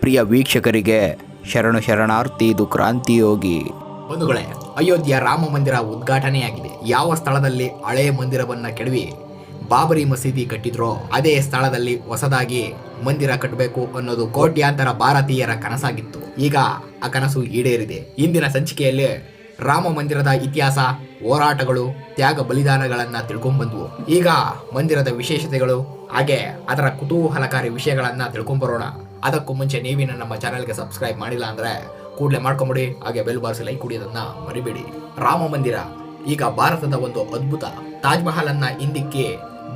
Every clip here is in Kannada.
ಪ್ರಿಯ ವೀಕ್ಷಕರಿಗೆ ಶರಣು ಶರಣಾರ್ಥಿ ಇದು ಕ್ರಾಂತಿಯೋಗಿ ಬಂಧುಗಳೇ, ಅಯೋಧ್ಯೆ ರಾಮ ಮಂದಿರ ಉದ್ಘಾಟನೆಯಾಗಿದೆ. ಯಾವ ಸ್ಥಳದಲ್ಲಿ ಹಳೆಯ ಮಂದಿರವನ್ನ ಕೆಡವಿ ಬಾಬರಿ ಮಸೀದಿ ಕಟ್ಟಿದ್ರೋ, ಅದೇ ಸ್ಥಳದಲ್ಲಿ ಹೊಸದಾಗಿ ಮಂದಿರ ಕಟ್ಟಬೇಕು ಅನ್ನೋದು ಕೋಟ್ಯಾಂತರ ಭಾರತೀಯರ ಕನಸಾಗಿತ್ತು. ಈಗ ಆ ಕನಸು ಈಡೇರಿದೆ. ಇಂದಿನ ಸಂಚಿಕೆಯಲ್ಲಿ ರಾಮ ಮಂದಿರದ ಇತಿಹಾಸ, ಹೋರಾಟಗಳು, ತ್ಯಾಗ ಬಲಿದಾನಗಳನ್ನು ತಿಳ್ಕೊಂಡ್ಬಂದ್ವು ಈಗ ಮಂದಿರದ ವಿಶೇಷತೆಗಳು, ಹಾಗೆ ಅದರ ಕುತೂಹಲಕಾರಿ ವಿಷಯಗಳನ್ನು ತಿಳ್ಕೊಂಬರೋಣ. ಅದಕ್ಕೂ ಮುಂಚೆ ನೀವಿನ ನಮ್ಮ ಚಾನೆಲ್ಗೆ ಸಬ್ಸ್ಕ್ರೈಬ್ ಮಾಡಿಲ್ಲ ಅಂದರೆ ಕೂಡಲೇ ಮಾಡ್ಕೊಂಬಿಡಿ. ಹಾಗೆ ಬೆಲ್ ಬಾರಿಸಿ ಲೈಕ್ ಕುಡಿಯೋದನ್ನು ಮರಿಬೇಡಿ. ರಾಮ ಮಂದಿರ, ಈಗ ಭಾರತದ ಒಂದು ಅದ್ಭುತ ತಾಜ್ ಮಹಲ್ ಅನ್ನ ಹಿಂದಿಕ್ಕಿ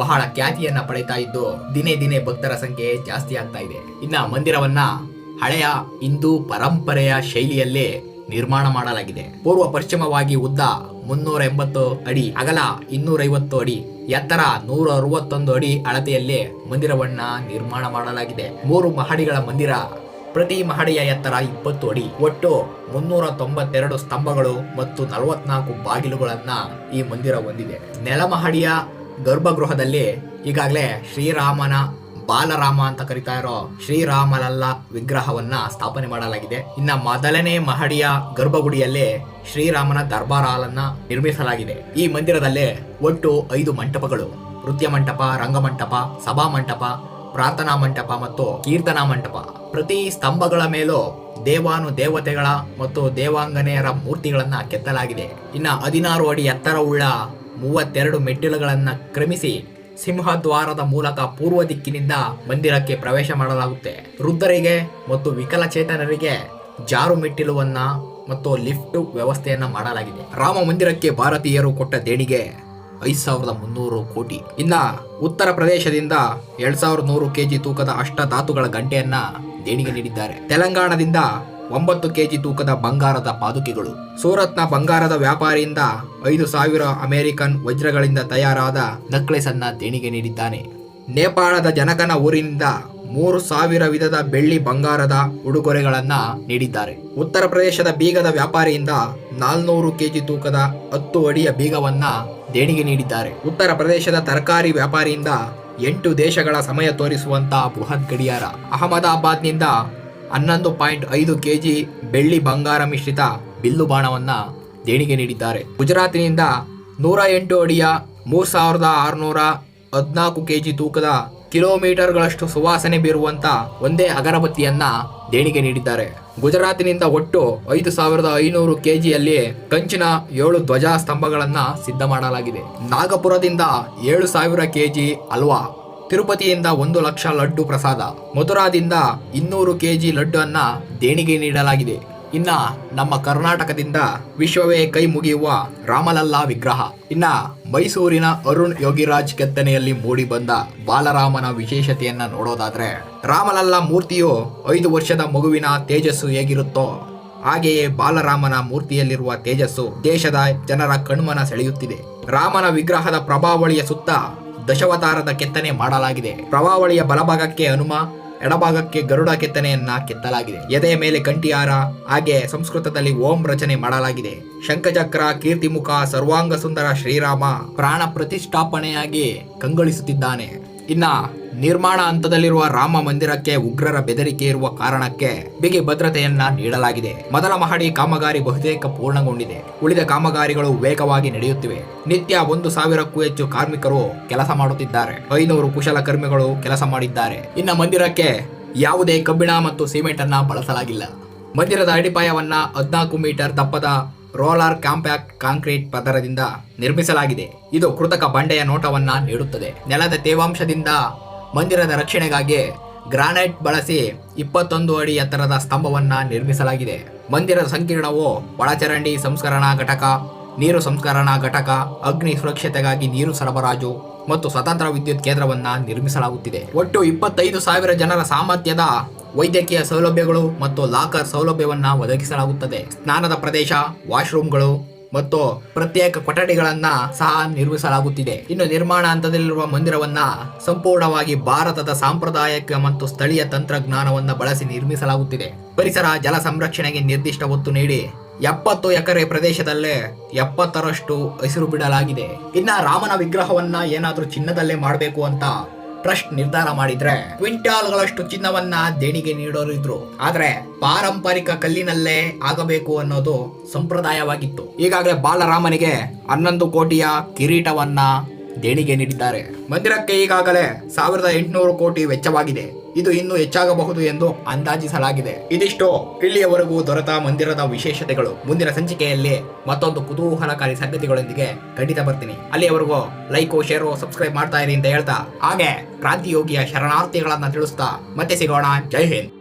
ಬಹಳ ಖ್ಯಾತಿಯನ್ನ ಪಡೀತಾ ಇದ್ದು ದಿನೇ ದಿನೇ ಭಕ್ತರ ಸಂಖ್ಯೆ ಜಾಸ್ತಿ ಆಗ್ತಾ ಇದೆ. ಇನ್ನ ಮಂದಿರವನ್ನ ಹಳೆಯ ಹಿಂದೂ ಪರಂಪರೆಯ ಶೈಲಿಯಲ್ಲೇ ನಿರ್ಮಾಣ ಮಾಡಲಾಗಿದೆ. ಪೂರ್ವ ಪಶ್ಚಿಮವಾಗಿ ಉದ್ದ ಮುನ್ನೂರ ಎಂಬತ್ತು ಅಡಿ, ಅಗಲ ಇನ್ನೂರೈವತ್ತು ಅಡಿ, ಎತ್ತರ ನೂರ ಅರವತ್ತೊಂದು ಅಡಿ ಅಳತೆಯಲ್ಲಿ ಮಂದಿರವನ್ನ ನಿರ್ಮಾಣ ಮಾಡಲಾಗಿದೆ. ಮೂರು ಮಹಡಿಗಳ ಮಂದಿರ, ಪ್ರತಿ ಮಹಡಿಯ ಎತ್ತರ ಇಪ್ಪತ್ತು ಅಡಿ. ಒಟ್ಟು ಮುನ್ನೂರ ತೊಂಬತ್ತೆರಡು ಸ್ತಂಭಗಳು ಮತ್ತು ನಲವತ್ನಾಲ್ಕು ಬಾಗಿಲುಗಳನ್ನ ಈ ಮಂದಿರ ಹೊಂದಿದೆ. ನೆಲಮಹಡಿಯ ಗರ್ಭಗೃಹದಲ್ಲಿ ಈಗಾಗಲೇ ಶ್ರೀರಾಮನ ಬಾಲರಾಮ ಅಂತ ಕರಿತಾ ಇರೋ ಶ್ರೀರಾಮಲಲ್ಲ ವಿಗ್ರಹವನ್ನ ಸ್ಥಾಪನೆ ಮಾಡಲಾಗಿದೆ. ಇನ್ನ ಮೊದಲನೇ ಮಹಡಿಯ ಗರ್ಭಗುಡಿಯಲ್ಲಿ ಶ್ರೀರಾಮನ ದರ್ಬಾರ್ ಹಾಲನ್ನ ನಿರ್ಮಿಸಲಾಗಿದೆ. ಈ ಮಂದಿರದಲ್ಲೇ ಒಟ್ಟು ಐದು ಮಂಟಪಗಳು. ನೃತ್ಯ ಮಂಟಪ, ರಂಗಮಂಟಪ, ಸಭಾ ಮಂಟಪ, ಪ್ರಾರ್ಥನಾ ಮಂಟಪ ಮತ್ತು ಕೀರ್ತನಾ ಮಂಟಪ. ಪ್ರತಿ ಸ್ತಂಭಗಳ ಮೇಲೂ ದೇವಾನು ದೇವತೆಗಳ ಮತ್ತು ದೇವಾಂಗನೆಯರ ಮೂರ್ತಿಗಳನ್ನ ಕೆತ್ತಲಾಗಿದೆ. ಇನ್ನ ಹದಿನಾರು ಅಡಿ ಎತ್ತರವುಳ್ಳ ಮೂವತ್ತೆರಡು ಮೆಟ್ಟಿಲುಗಳನ್ನ ಕ್ರಮಿಸಿ ಸಿಂಹದ್ವಾರದ ಮೂಲಕ ಪೂರ್ವ ದಿಕ್ಕಿನಿಂದ ಮಂದಿರಕ್ಕೆ ಪ್ರವೇಶ ಮಾಡಲಾಗುತ್ತೆ. ವೃದ್ಧರಿಗೆ ಮತ್ತು ವಿಕಲಚೇತನರಿಗೆ ಜಾರು ಮೆಟ್ಟಿಲುವನ್ನ ಮತ್ತು ಲಿಫ್ಟ್ ವ್ಯವಸ್ಥೆಯನ್ನ ಮಾಡಲಾಗಿದೆ. ರಾಮ ಮಂದಿರಕ್ಕೆ ಭಾರತೀಯರು ಕೊಟ್ಟ ದೇಣಿಗೆ ಐದು ಸಾವಿರದ ಮುನ್ನೂರು ಕೋಟಿ. ಇನ್ನ ಉತ್ತರ ಪ್ರದೇಶದಿಂದ ಎರಡ್ ಸಾವಿರದ ನೂರು ಕೆಜಿ ತೂಕದ ಅಷ್ಟ ಧಾತುಗಳ ಗಂಟೆಯನ್ನ ದೇಣಿಗೆ ನೀಡಿದ್ದಾರೆ. ತೆಲಂಗಾಣದಿಂದ ಒಂಬತ್ತು ಕೆಜಿ ತೂಕದ ಬಂಗಾರದ ಪಾದುಕೆಗಳು ಸೂರತ್ನ ಬಂಗಾರದ ವ್ಯಾಪಾರಿಯಿಂದ ಐದು ಸಾವಿರ ಅಮೆರಿಕನ್ ವಜ್ರಗಳಿಂದ ತಯಾರಾದ ನಕ್ಲೆಸ್ ಅನ್ನ ದೇಣಿಗೆ ನೀಡಿದ್ದಾನೆ. ನೇಪಾಳದ ಜನಕನ ಊರಿನಿಂದ ಮೂರು ಸಾವಿರ ವಿಧದ ಬೆಳ್ಳಿ ಬಂಗಾರದ ಉಡುಗೊರೆಗಳನ್ನ ನೀಡಿದ್ದಾರೆ. ಉತ್ತರ ಪ್ರದೇಶದ ಬೀಗದ ವ್ಯಾಪಾರಿಯಿಂದ ನಾಲ್ನೂರು ಕೆಜಿ ತೂಕದ ಹತ್ತು ಅಡಿಯ ಬೀಗವನ್ನ ದೇಣಿಗೆ ನೀಡಿದ್ದಾರೆ. ಉತ್ತರ ಪ್ರದೇಶದ ತರಕಾರಿ ವ್ಯಾಪಾರಿಯಿಂದ ಎಂಟು ದೇಶಗಳ ಸಮಯ ತೋರಿಸುವಂತಹ ಬೃಹತ್ ಗಡಿಯಾರ. ಅಹಮದಾಬಾದ್ನಿಂದ ಹನ್ನೊಂದು ಪಾಯಿಂಟ್ ಐದು ಕೆಜಿ ಬೆಳ್ಳಿ ಬಂಗಾರ ಮಿಶ್ರಿತ ಬಿಲ್ಲು ಬಾಣವನ್ನ ದೇಣಿಗೆ ನೀಡಿದ್ದಾರೆ. ಗುಜರಾತಿನಿಂದ ನೂರ ಎಂಟು ಅಡಿಯ ಮೂರು ಸಾವಿರದ ಆರುನೂರ ಹದಿನಾಲ್ಕು ಕೆಜಿ ತೂಕದ ಕಿಲೋಮೀಟರ್ಗಳಷ್ಟು ಸುವಾಸನೆ ಬೀರುವಂತ ಒಂದೇ ಅಗರಬತ್ತಿಯನ್ನ ದೇಣಿಗೆ ನೀಡಿದ್ದಾರೆ. ಗುಜರಾತಿನಿಂದ ಒಟ್ಟು ಐದು ಸಾವಿರದ ಐನೂರು ಕೆಜಿಯಲ್ಲಿ ಕಂಚಿನ ಏಳು ಧ್ವಜ ಸ್ತಂಭಗಳನ್ನ ಸಿದ್ಧ ಮಾಡಲಾಗಿದೆ. ನಾಗಪುರದಿಂದ ಏಳು ಸಾವಿರ ಕೆಜಿ ಅಲ್ವಾ? ತಿರುಪತಿಯಿಂದ ಒಂದು ಲಕ್ಷ ಲಡ್ಡು ಪ್ರಸಾದ, ಮಥುರಾದಿಂದ ಇನ್ನೂರು ಕೆಜಿ ಲಡ್ಡು ಅನ್ನ ದೇಣಿಗೆ ನೀಡಲಾಗಿದೆ. ಇನ್ನ ನಮ್ಮ ಕರ್ನಾಟಕದಿಂದ ವಿಶ್ವವೇ ಕೈ ಮುಗಿಯುವ ರಾಮಲಲ್ಲಾ ವಿಗ್ರಹ. ಇನ್ನ ಮೈಸೂರಿನ ಅರುಣ್ ಯೋಗಿರಾಜ್ ಕೆತ್ತನೆಯಲ್ಲಿ ಮೂಡಿ ಬಂದ ಬಾಲರಾಮನ ವಿಶೇಷತೆಯನ್ನ ನೋಡೋದಾದ್ರೆ, ರಾಮಲಲ್ಲಾ ಮೂರ್ತಿಯು ಐದು ವರ್ಷದ ಮಗುವಿನ ತೇಜಸ್ಸು ಹೇಗಿರುತ್ತೋ, ಹಾಗೆಯೇ ಬಾಲರಾಮನ ಮೂರ್ತಿಯಲ್ಲಿರುವ ತೇಜಸ್ಸು ದೇಶದ ಜನರ ಕಣ್ಮನ ಸೆಳೆಯುತ್ತಿದೆ. ರಾಮನ ವಿಗ್ರಹದ ಪ್ರಭಾವಳಿಯ ಸುತ್ತ ದಶವತಾರದ ಕೆತ್ತನೆ ಮಾಡಲಾಗಿದೆ. ಪ್ರಭಾವಳಿಯ ಬಲಭಾಗಕ್ಕೆ ಹನುಮ, ಎಡಭಾಗಕ್ಕೆ ಗರುಡ ಕೆತ್ತನೆಯನ್ನ ಕೆತ್ತಲಾಗಿದೆ. ಎದೆಯ ಮೇಲೆ ಕಂಠಿಯಾರ ಹಾಗೆ ಸಂಸ್ಕೃತದಲ್ಲಿ ಓಂ ರಚನೆ ಮಾಡಲಾಗಿದೆ. ಶಂಖಚಕ್ರ, ಕೀರ್ತಿಮುಖ ಸರ್ವಾಂಗ ಸುಂದರ ಶ್ರೀರಾಮ ಪ್ರಾಣ ಪ್ರತಿಷ್ಠಾಪನೆಯಾಗಿ ಕಂಗೊಳಿಸುತ್ತಿದ್ದಾನೆ. ಇನ್ನ ನಿರ್ಮಾಣ ಹಂತದಲ್ಲಿರುವ ರಾಮ ಮಂದಿರಕ್ಕೆ ಉಗ್ರರ ಬೆದರಿಕೆ ಇರುವ ಕಾರಣಕ್ಕೆ ಬಿಗಿ ಭದ್ರತೆಯನ್ನ ನೀಡಲಾಗಿದೆ. ಮೊದಲ ಮಹಡಿ ಕಾಮಗಾರಿ ಬಹುತೇಕ ಪೂರ್ಣಗೊಂಡಿದೆ. ಉಳಿದ ಕಾಮಗಾರಿಗಳು ವೇಗವಾಗಿ ನಡೆಯುತ್ತಿವೆ. ನಿತ್ಯ ಒಂದು ಸಾವಿರಕ್ಕೂ ಹೆಚ್ಚು ಕಾರ್ಮಿಕರು ಕೆಲಸ ಮಾಡುತ್ತಿದ್ದಾರೆ. ಐನೂರು ಕುಶಲಕರ್ಮಿಗಳು ಕೆಲಸ ಮಾಡಿದ್ದಾರೆ. ಇನ್ನ ಮಂದಿರಕ್ಕೆ ಯಾವುದೇ ಕಬ್ಬಿಣ ಮತ್ತು ಸಿಮೆಂಟ್ ಅನ್ನ ಬಳಸಲಾಗಿಲ್ಲ. ಮಂದಿರದ ಅಡಿಪಾಯವನ್ನ ಹದಿನಾಲ್ಕು ಮೀಟರ್ ದಪ್ಪದ ರೋಲರ್ ಕಾಂಪ್ಯಾಕ್ಟ್ ಕಾಂಕ್ರೀಟ್ ಪದರದಿಂದ ನಿರ್ಮಿಸಲಾಗಿದೆ. ಇದು ಕೃತಕ ಬಂಡೆಯ ನೋಟವನ್ನ ನೀಡುತ್ತದೆ. ನೆಲದ ತೇವಾಂಶದಿಂದ ಮಂದಿರದ ರಕ್ಷಣೆಗಾಗಿ ಗ್ರಾನೈಟ್ ಬಳಸಿ ಇಪ್ಪತ್ತೊಂದು ಅಡಿ ಎತ್ತರದ ಸ್ತಂಭವನ್ನ ನಿರ್ಮಿಸಲಾಗಿದೆ. ಮಂದಿರದ ಸಂಕೀರ್ಣವು ಒಳಚರಂಡಿ ಸಂಸ್ಕರಣಾ ಘಟಕ, ನೀರು ಸಂಸ್ಕರಣಾ ಘಟಕ, ಅಗ್ನಿ ಸುರಕ್ಷತೆಗಾಗಿ ನೀರು ಸರಬರಾಜು ಮತ್ತು ಸ್ವತಂತ್ರ ವಿದ್ಯುತ್ ಕೇಂದ್ರವನ್ನ ನಿರ್ಮಿಸಲಾಗುತ್ತಿದೆ. ಒಟ್ಟು ಇಪ್ಪತ್ತೈದು ಸಾವಿರ ಜನರ ಸಾಮರ್ಥ್ಯದ ವೈದ್ಯಕೀಯ ಸೌಲಭ್ಯಗಳು ಮತ್ತು ಲಾಕರ್ ಸೌಲಭ್ಯವನ್ನ ಒದಗಿಸಲಾಗುತ್ತದೆ. ಸ್ನಾನದ ಪ್ರದೇಶ, ವಾಶ್ರೂಮ್ಗಳು ಮತ್ತು ಪ್ರತ್ಯೇಕ ಕೊಠಡಿಗಳನ್ನ ಸಹ ನಿರ್ಮಿಸಲಾಗುತ್ತಿದೆ. ಇನ್ನು ನಿರ್ಮಾಣ ಹಂತದಲ್ಲಿರುವ ಮಂದಿರವನ್ನ ಸಂಪೂರ್ಣವಾಗಿ ಭಾರತದ ಸಾಂಪ್ರದಾಯಿಕ ಮತ್ತು ಸ್ಥಳೀಯ ತಂತ್ರಜ್ಞಾನವನ್ನ ಬಳಸಿ ನಿರ್ಮಿಸಲಾಗುತ್ತಿದೆ. ಪರಿಸರ, ಜಲ ಸಂರಕ್ಷಣೆಗೆ ನಿರ್ದಿಷ್ಟ ಒತ್ತು ನೀಡಿ ಎಪ್ಪತ್ತು ಎಕರೆ ಪ್ರದೇಶದಲ್ಲೇ ಎಪ್ಪತ್ತರಷ್ಟು ಹಸಿರು ಬಿಡಲಾಗಿದೆ. ಇನ್ನ ರಾಮನ ವಿಗ್ರಹವನ್ನ ಏನಾದ್ರೂ ಚಿನ್ನದಲ್ಲೇ ಮಾಡಬೇಕು ಅಂತ ಟ್ರಸ್ಟ್ ನಿರ್ಧಾರ ಮಾಡಿದ್ರೆ ಕ್ವಿಂಟಾಲ್ಗಳಷ್ಟು ಚಿನ್ನವನ್ನ ದೇಣಿಗೆ ನೀಡೋರಿದ್ರು ಆದ್ರೆ ಪಾರಂಪರಿಕ ಕಲ್ಲಿನಲ್ಲೇ ಆಗಬೇಕು ಅನ್ನೋದು ಸಂಪ್ರದಾಯವಾಗಿತ್ತು. ಈಗಾಗಲೇ ಬಾಲರಾಮನಿಗೆ ಹನ್ನೊಂದು ಕೋಟಿಯ ಕಿರೀಟವನ್ನ ದೇಣಿಗೆ ನೀಡಿದ್ದಾರೆ. ಮಂದಿರಕ್ಕೆ ಈಗಾಗಲೇ ಸಾವಿರದ ಎಂಟುನೂರು ಕೋಟಿ ವೆಚ್ಚವಾಗಿದೆ. ಇದು ಇನ್ನೂ ಹೆಚ್ಚಾಗಬಹುದು ಎಂದು ಅಂದಾಜಿಸಲಾಗಿದೆ. ಇದಿಷ್ಟು, ಇಲ್ಲಿಯವರೆಗೂ ದೊರೆತ ಮಂದಿರದ ವಿಶೇಷತೆಗಳು. ಮುಂದಿನ ಸಂಚಿಕೆಯಲ್ಲಿ ಮತ್ತೊಂದು ಕುತೂಹಲಕಾರಿ ಸಂಗತಿಗಳೊಂದಿಗೆ ಖಂಡಿತ ಬರ್ತೀನಿ. ಅಲ್ಲಿಯವರೆಗೂ ಲೈಕು, ಶೇರು, ಸಬ್ಸ್ಕ್ರೈಬ್ ಮಾಡ್ತಾ ಇರಿ ಅಂತ ಹೇಳ್ತಾ, ಹಾಗೆ ಕ್ರಾಂತಿಯೋಗಿಯ ಶರಣಾರ್ಥಿಗಳನ್ನ ತಿಳಿಸ್ತಾ ಮತ್ತೆ ಸಿಗೋಣ. ಜೈ ಹಿಂದ್.